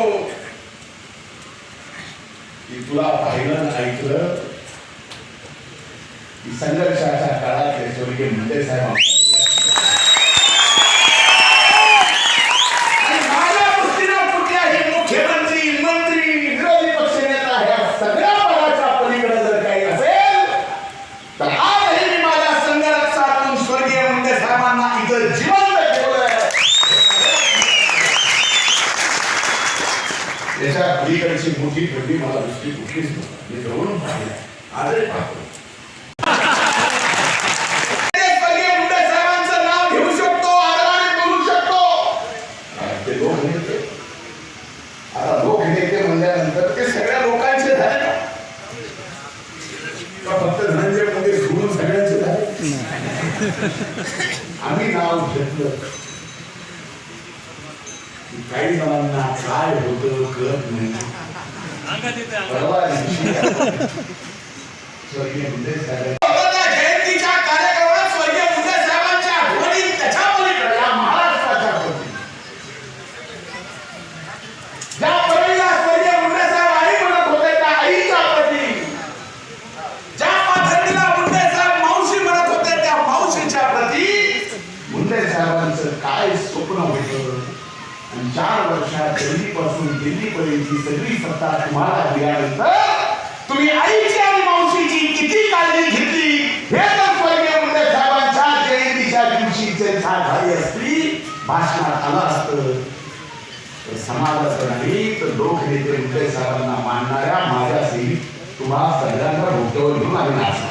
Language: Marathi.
हो. की तुला पाहिलं ऐकलं की संघर्षाच्या काळात स्वर्गीय मुंडे साहेब याच्या पलीकडची मोठी थंडी मला दृष्टी कुठलीच नव्हती मी जवळून पाहिलंय आजही पाहतो. आम्ही नाव घेतलं. ಕೈಗಳನ್ನು ಕಾಯಿ ಹುಡುಕಲು ಕೇಳ್ತೀನಿ ಪರವಾಗಿಲ್ಲ आणि चार वर्षात दिल्लीपासून दिल्लीपर्यंतची सगळी सत्ता तुम्हाला दिल्यानंतर तुम्ही आईची आणि मावशीची किती काळजी घेतली हे तर स्वर्गीय मुंडे साहेबांच्या जयंतीच्या दिवशी चर्चा झाली असती भाषणात आलं असतं. तर समाजाचं नाही तर लोकनेते मुंडे साहेबांना मानणाऱ्या माझ्या सेवी तुम्हा सगळ्यांना भोगतवर घेऊन आम्ही नाचणार